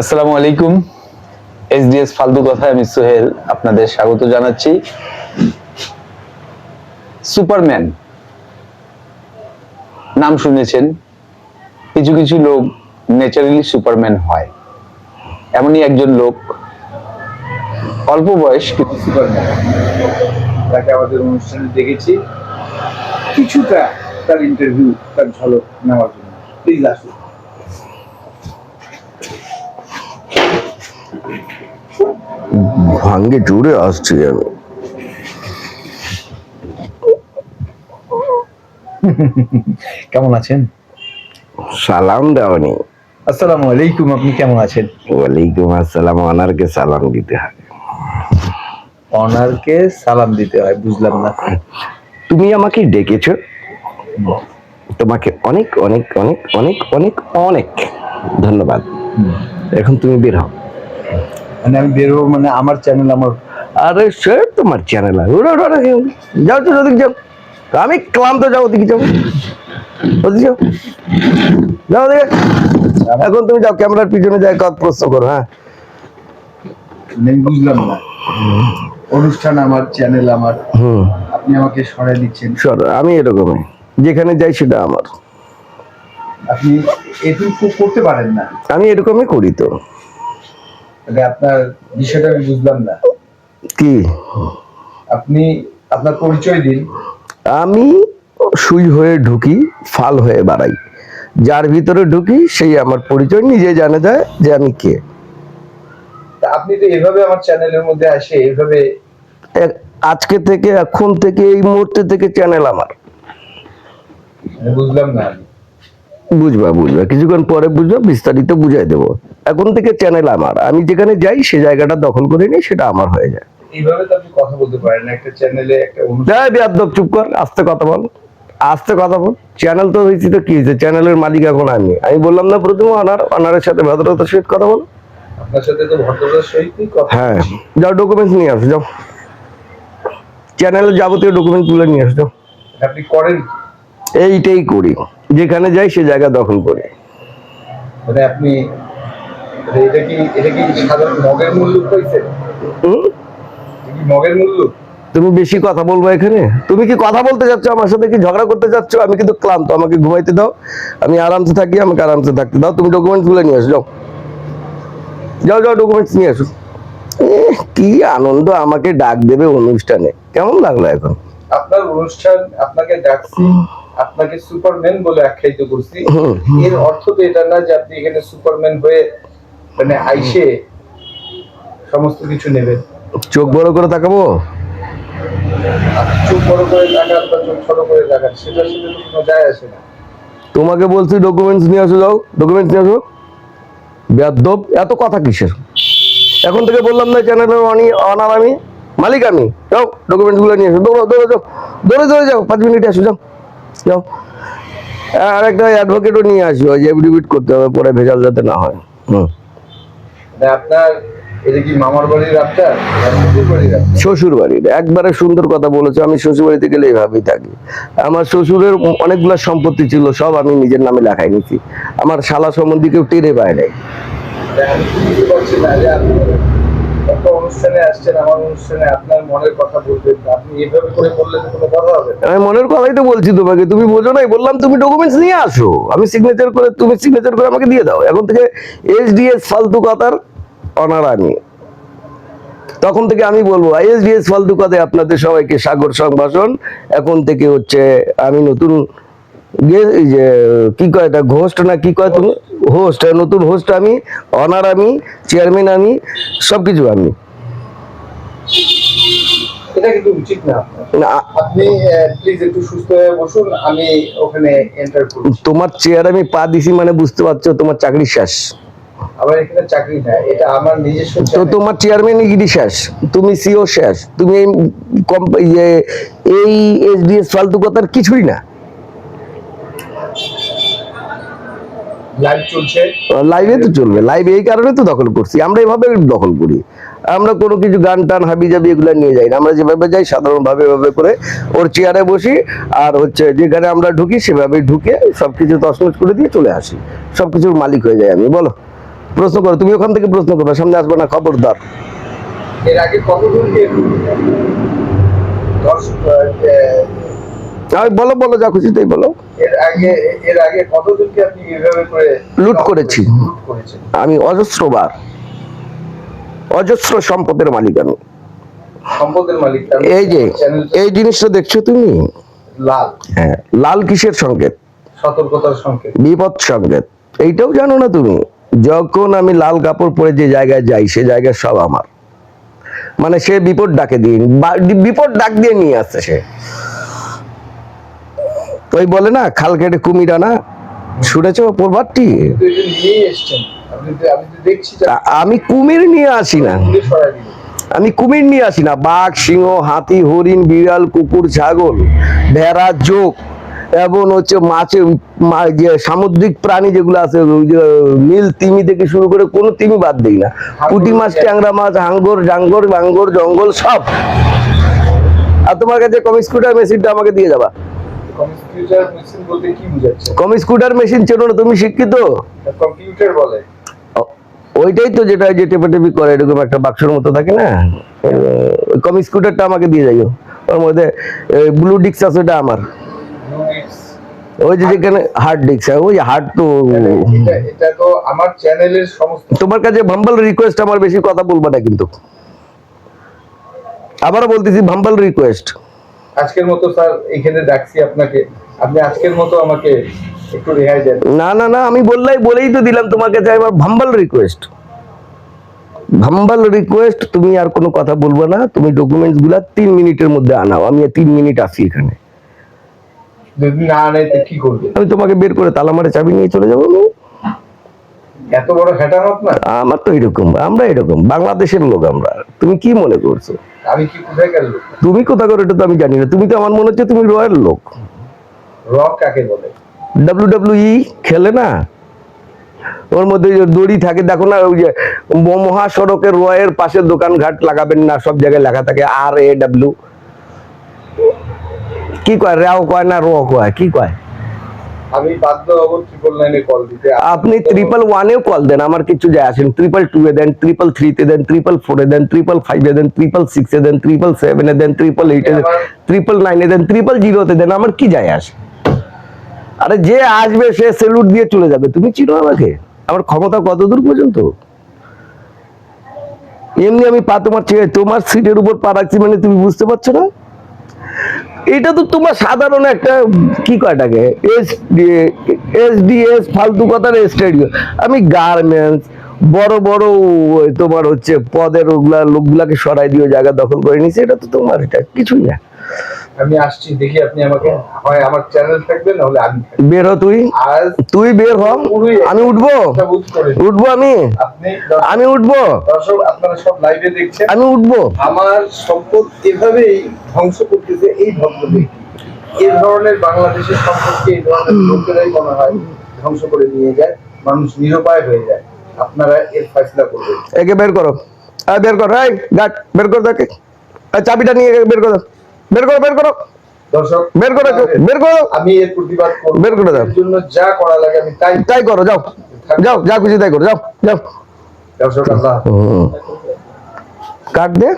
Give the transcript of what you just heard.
আসসালামু আলাইকুম। এসডিএস ফালতু কথায় আমি সোহেল আপনাদের স্বাগত জানাচ্ছি। সুপারম্যান নাম শুনেছেন। কিছু কিছু লোক ন্যাচারালি সুপারম্যান হয়। এমনই একজন লোক, অল্প বয়স কিন্তু সুপারম্যান। তাকে আমাদের অনুষ্ঠানে দেখেছি। কিছুটা তার ইন্টারভিউ তার ঝলক নেওয়ার জন্য। প্লিজ আসুন। ভাঙ্গে জুড়ে আসছি আমি কেমন আছেন? সালাম দেওয়ানি। আসসালামু আলাইকুম আপনি কেমন আছেন? ওয়ালাইকুম আসসালাম ওনারকে সালাম দিতে হয়। অনারকে সালাম দিতে হয় বুঝলাম না। তুমি আমাকে ডেকেছ। তোমাকে অনেক অনেক অনেক অনেক অনেক অনেক ধন্যবাদ। এখন তুমি বের হও। মানে আমি বেরোবো মানে আমার চ্যানেল আমার আরে সে তোমার চ্যানেল আছে ওরা ওরা যাও তো ওদিকে যাও। আমি ক্লান্ত যাও ওদিকে যাও। ওদিকে যাও। যাও ওদিকে। এখন তুমি যাও ক্যামেরার পিছনে যাই কত প্রশ্ন করো হ্যাঁ। বুঝলাম না। অনুষ্ঠান আমার চ্যানেল আমার। আপনি আমাকে সরাই দিচ্ছেন। সর আমি এরকমই। যেখানে যাই সেটা আমার। আপনি এটুকু করতে পারেন না। আমি এরকমই করি তো। মানে আপনার বিষয়টা আমি বুঝলাম না। কি? আপনি আপনার পরিচয় দিন। আমি সুই হয়ে ঢুকি ফাল হয়ে বাড়াই। যার ভিতরে ঢুকি সেই আমার পরিচয় নিজে জানা যায় যে আমি কে। আপনি তো এভাবে আমার চ্যানেলের মধ্যে আসে এভাবে আজকে থেকে এখন থেকে এই মুহূর্তে থেকে চ্যানেল আমার। বুঝলাম না বুঝবা বুঝবা। কিছুক্ষণ পরে বুঝবা বিস্তারিত বুঝাই দেবো। এখন থেকে চ্যানেল আমার। আমি যেখানে যাই সে জায়গাটা দখল করে নিই সেটা আমার হয়ে যায়। এইভাবে তো আপনি কথা বলতে পারেন একটা চ্যানেলে একটা অনুষ্ঠান চুপ কর আস্তে কথা বল। আস্তে কথা বল। চ্যানেল তো হয়েছি তো কি চ্যানেলের মালিক এখন আমি। আমি বললাম না প্রথমে অনার অনারের সাথে ভদ্রতার সহিত কথা বল। আপনার সাথে তো ভদ্রতার সহিতই কথা হ্যাঁ। যাও ডকুমেন্টস নিয়ে আসো যাও। চ্যানেলের যাবতীয় ডকুমেন্ট তুলে নিয়ে আসো আপনি করেন এইটাই করি। যেখানে যাই সে জায়গা দখল করি। মানে আপনি মানে এটা কি এটা কি সাধারণ মগের মূল্য পাইছে হুম? কি মগের মূল্য? তুমি বেশি কথা বলব এখানে? তুমি কি কথা বলতে যাচ্ছ আমার সাথে কি ঝগড়া করতে যাচ্ছ? আমি কিন্তু ক্লান্ত আমাকে ঘুমাইতে দাও। আমি আরামসে থাকি আমাকে আরামসে থাকতে দাও। তুমি ডকুমেন্টসগুলো নিয়ে আসো যাও। যাও যাও ডকুমেন্টস নিয়ে আসো। কি আনন্দ আমাকে ডাক দেবে অনুষ্ঠানে। কেমন লাগল এখন? আপনার অনুষ্ঠান আপনাকে ডাকছি। আপনাকে সুপারম্যান বলে আখ্যায়িত করছি। এর অর্থ তো এটা না যে আপনি এখানে সুপারম্যান হয়ে মানে আইসে সমস্ত কিছু নেবেন। চোখ বড় করে তাকাবো? চোখ বড় করে তাকান বা চোখ ছোট করে তাকান সেটার সাথে তো কোনো যায় আসে না। তোমাকে বলছি ডকুমেন্টস নিয়ে আসো যাও। ডকুমেন্টস নিয়ে আসো। বেয়াদব এত কথা কিসের? এখন থেকে বললাম না চ্যানেলের অনি অনার আমি মালিক আমি। যাও ডকুমেন্টসগুলো নিয়ে আসো। দৌড়ো দৌড়ো যাও। দৌড়ে দৌড়ে যাও। পাঁচ মিনিটে আসো যাও। যাও। আর একটা অ্যাডভোকেটও নিয়ে আসো ওই যে এফিডেভিট করতে হবে পরে ভেজাল যাতে না হয়। হুম। মানে আপনার এটা কি মামার বাড়ির আপনার? শ্বশুর বাড়ির একবারে সুন্দর কথা বলেছে আমি শ্বশুর বাড়িতে গেলে এইভাবেই থাকি। আমার শ্বশুরের অনেকগুলো সম্পত্তি ছিল সব আমি নিজের নামে লেখাই নিছি। আমার শালা সম্বন্ধে কেউ টেরে পায় নাই। অনুষ্ঠানে আসছেন আমার অনুষ্ঠানে আপনার মনের কথা বলবেন আপনি এভাবে করে বললে তো কোনো কথা হবে আমি মনের কথাই তো বলছি তোমাকে। তুমি বোঝো নাই বললাম তুমি ডকুমেন্টস নিয়ে আসো। আমি সিগনেচার করে তুমি সিগনেচার করে আমাকে দিয়ে দাও। এখন থেকে এসডিএস ফালতু কথার অনার আমি। তখন থেকে আমি বলব এসডিএস ফালতু কথায় আপনাদের সবাইকে সাগর সংভাষণ এখন থেকে হচ্ছে আমি নতুন কি কয় এটা হোস্ট না কি কয় তুমি? হোস্ট নতুন হোস্ট আমি অনার আমি চেয়ারম্যান আমি সবকিছু আমি। এটা কিন্তু উচিত না। আপনি প্লিজ একটু সুস্থ হয়ে বসুন আমি ওখানে এন্টার করব তোমার চেয়ার আমি পা দিছি মানে বুঝতে পারছ তোমার চাকরি শেষ। আমার এখানে চাকরি না এটা আমার নিজস্ব তো তোমার চেয়ারম্যান গিরি শেষ তুমি সিও শেষ তুমি এই ইয়ে, এই এসডিএস ফালতু কথার কিছুই না। লাইভ চলছে। লাইভে তো চলবে। লাইভে এই কারণে তো দখল করছি। আমরা এভাবে দখল করি। আমরা কোনো কিছু গান টান হাবি জাবি এগুলো নিয়ে যাই না। আমরা যেভাবে যাই সাধারণভাবে এভাবে করে ওর চেয়ারে বসি আর হচ্ছে যেখানে আমরা ঢুকি সেভাবে ঢুকে সবকিছু তসমস করে দিয়ে চলে আসি। সবকিছুর মালিক হয়ে যায় আমি। বলো প্রশ্ন করো। তুমি ওখান থেকে প্রশ্ন করবে সামনে আসবে না খবরদার। এর আগে কতজনকে বলো বলো যা খুশি তাই বলো। এর আগে এর আগে কতজনকে আপনি এভাবে করে লুট করেছি। আমি অজস্রবার অজস্র সম্পদের মালিক আমি। সম্পদের মালিক এই যে এই জিনিসটা দেখছ তুমি? লাল। হ্যাঁ লাল কিসের সংকেত? সতর্কতার সংকেত। বিপদ সংকেত। এইটাও জানো না তুমি? যখন আমি লাল কাপড় পরে যে জায়গায় যাই সে জায়গায় সব আমার। মানে সে বিপদ ডাকে দিয়ে বিপদ ডাক দিয়ে নিয়ে আসছে সে। ওই বলে না খাল কেটে কুমির আনা শুনেছ তো- আমি কুমির নিয়ে আসি না। আমি কুমির নিয়ে আসি না। বাঘ সিংহ হাতি হরিণ বিড়াল কুকুর ছাগল ভেড়া জোক এবং হচ্ছে মাছে যে সামুদ্রিক প্রাণী যেগুলো আছে নীল তিমি থেকে শুরু করে কোনো তিমি বাদ দিই না। পুঁটি মাছ ট্যাংরা মাছ হাঙ্গর জাঙ্গর বাঙ্গর জঙ্গল সব। আর তোমার কাছে কমিস্কুটার মেশিনটা আমাকে দিয়ে যাবা। কম্পিউটার মেশিন বলতে কি বোঝাচ্ছে? মেশিন চেনো না তুমি শিক্ষিত? কম্পিউটার বলে। ওইটাই তো যেটা যে টেপাটেপি করে এরকম একটা বাক্সের মতো থাকে না? কমি স্কুটারটা আমাকে দিয়ে যাইও। ওর মধ্যে ব্লু ডিস্ক আছে ওটা আমার। ওই যে যেখানে হার্ড ডিস্ক ওই হার্ড তো। এটা এটা তো আমার চ্যানেলের সমস্ত। তোমার কাছে ভাম্বল রিকোয়েস্ট আমার বেশি কথা বলবা না কিন্তু। আবারও বলতেছি ভাম্বল রিকোয়েস্ট আজকের মতো স্যার এখানে ডাকছি আপনাকে। আপনি আজকের মতো আমাকে একটু রেহাই দেন। না না না আমি বললাই বলেই তো দিলাম তোমার কাছে আমার ভাম্বল রিকোয়েস্ট ভাম্বল রিকোয়েস্ট তুমি আর কোনো কথা বলব না। তুমি ডকুমেন্টসগুলা তিন মিনিটের মধ্যে আনাও। আমি তিন মিনিট আসি এখানে। যদি না আনে তো কি করবে? আমি তোমাকে বের করে তালা মারে চাবি নিয়ে চলে যাব আমি। এত বড় হ্যাটাম আপনার? আমার তো এরকম আমরা এরকম। বাংলাদেশের লোক আমরা। তুমি কি মনে করছ? আমি কি কোথায় গেল তুমি কোথা করে এটা তো আমি জানি না। তুমি তো আমার মনে হচ্ছে তুমি রয়্যাল লোক। রক কাকে বলে? ডাব্লিউ ডাব্লিউ ই খেলে না? ওর মধ্যে দড়ি থাকে দেখো না ওই যে মহাসড়কের রয়ের পাশে দোকান ঘাট লাগাবেন না সব জায়গায় লেখা থাকে আর এ ডাব্লিউ। কি কয় রাও কয় না র কয়? কি কয়? আমি বাধ্য হব ট্রিপল নাইনে কল দিতে। আপনি ট্রিপল ওয়ানেও কল দেন আমার কিছু যায় আসেন ট্রিপল টু এ দেন ট্রিপল থ্রিতে দেন ট্রিপল ফোরে দেন ট্রিপল ফাইভে দেন ট্রিপল সিক্সে দেন ট্রিপল সেভেনে দেন ট্রিপল এইটে দেন ট্রিপল নাইনে দেন ট্রিপল জিরোতে দেন আমার কি যায় আসে? আরে যে আসবে সে সেলুট দিয়ে চলে যাবে। তুমি চিনো আমাকে? আমার ক্ষমতা কত দূর পর্যন্ত? এমনি আমি পা তোমার তোমার সিটের উপর পা রাখছি মানে তুমি বুঝতে পারছ না? এটা তো তোমার সাধারণ একটা, কি কয়টাকে এস এস ডি এস, ফালতু কথার স্টেডিও আমি গার্মেন্টস, বড় বড় তোমার হচ্ছে পদের ওগুলা লোকগুলাকে সরাই দিয়ে জায়গা দখল করে নিছে এটা তো তোমার, এটা কিছুই না। আমি আসছি দেখি আপনি আমাকে হয় আমার চ্যানেল থাকবে না হলে আমি বের হ তুই। আজ তুই বের হ। আমি উঠবো। উঠবো আমি। আমি উঠবো। দর্শক আপনারা সব লাইভে দেখছেন। আমি উঠবো। আমার সম্পদ এভাবেই ধ্বংস করতেছে এই ব্যক্তি এই ধরনের বাংলাদেশের সম্পদকে এই ধরনের লোকেরাই মনে হয় ধ্বংস করে নিয়ে যায় মানুষ নিরুপায় হয়ে যায়। আপনারা এর ফয়সলা করবেন। একে বের করো। বের করো গাট বের করো তাকে। চাবিটা নিয়ে একে বের করো। বের করো বের করো। দর্শক বের করো বের করো। আমি এর প্রতিবাদ করব। বের করে দাও। জন্য যা করা লাগে আমি তাই তাই করো যাও। যাও যা খুশি তাই করো যাও যাও। দর্শক আল্লাহ কাট দে।